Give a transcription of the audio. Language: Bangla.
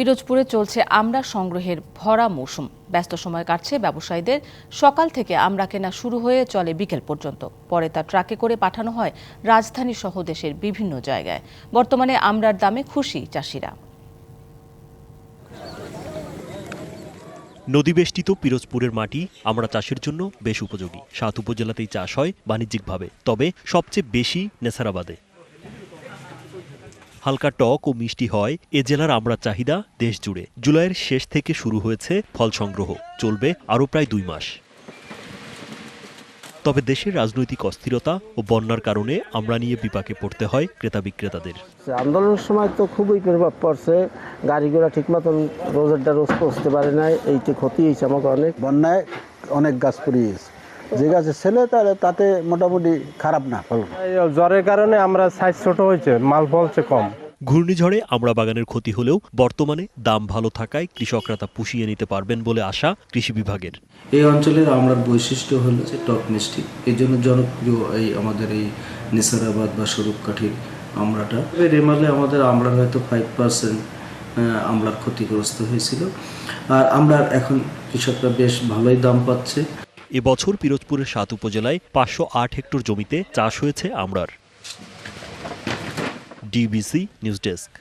পিরোজপুরে চলছে আমড়া সংগ্রহের ভরা মৌসুম। ব্যস্ত সময় কাটছে ব্যবসায়ীদের। সকাল থেকে আমড়া কেনা শুরু হয়ে চলে বিকেল পর্যন্ত। পরে তা ট্রাকে করে পাঠানো হয় রাজধানী সহ দেশের বিভিন্ন জায়গায়। বর্তমানে আমড়ার দামে খুশি চাষিরা। নদীবেষ্টিত পিরোজপুরের মাটি আমরা চাষের জন্য বেশ উপযোগী। সাত উপজেলাতেই চাষ হয় বাণিজ্যিকভাবে। তবে সবচেয়ে বেশি নেসারাবাদে। হালকা টক ও মিষ্টি হয় এ জেলার আমড়ার চাহিদা দেশ জুড়ে। জুলাইয়ের শেষ থেকে শুরু হয়েছে ফল সংগ্রহ চলবে আরও প্রায় দুই মাস। তবে দেশের রাজনৈতিক অস্থিরতা ও বন্যার কারণে আমরা নিয়ে বিপাকে পড়তে হয় ক্রেতা বিক্রেতাদের। আন্দোলনের সময় তো খুবই প্রভাব পড়ছে গাড়ি ঘোড়া ঠিক মতন রোজেরটা রোজ পৌঁছতে পারে নাই এইতে ক্ষতি হয়েছে আমাকে অনেক। বন্যায় অনেক গাছ পুড়িয়ে গেছে। যে গাছের ছেলে তাহলে তাতে মোটামুটি খারাপ না এই জ্বরের কারণে আমরা সাইজ ছোট হয়েছে মাল ফলছে কম। ঘূর্ণিঝড়ে আমরা বাগানের ক্ষতি হলেও বর্তমানে দাম ভালো থাকায় কৃষকরা তা পুষিয়ে নিতে পারবেন বলে আশা কৃষি বিভাগের। এই অঞ্চলের আমড়ার বৈশিষ্ট্য হলো যে টক মিষ্টি। এই জন্য জনপ্রিয় এই আমাদের এই নিসারাবাদ বা স্বরূপকাঠির আমড়াটা। রেমালে আমাদের আমড়ার হয়তো ফাইভ পার্সেন্ট আমড়ার ক্ষতিগ্রস্ত হয়েছিল। আর আমড়ার এখন কৃষকরা বেশ ভালোই দাম পাচ্ছে। এবছর পিরোজপুরের সাত উপজেলায় পাঁচশো আট হেক্টর জমিতে চাষ হয়েছে আমড়ার। DBC news desk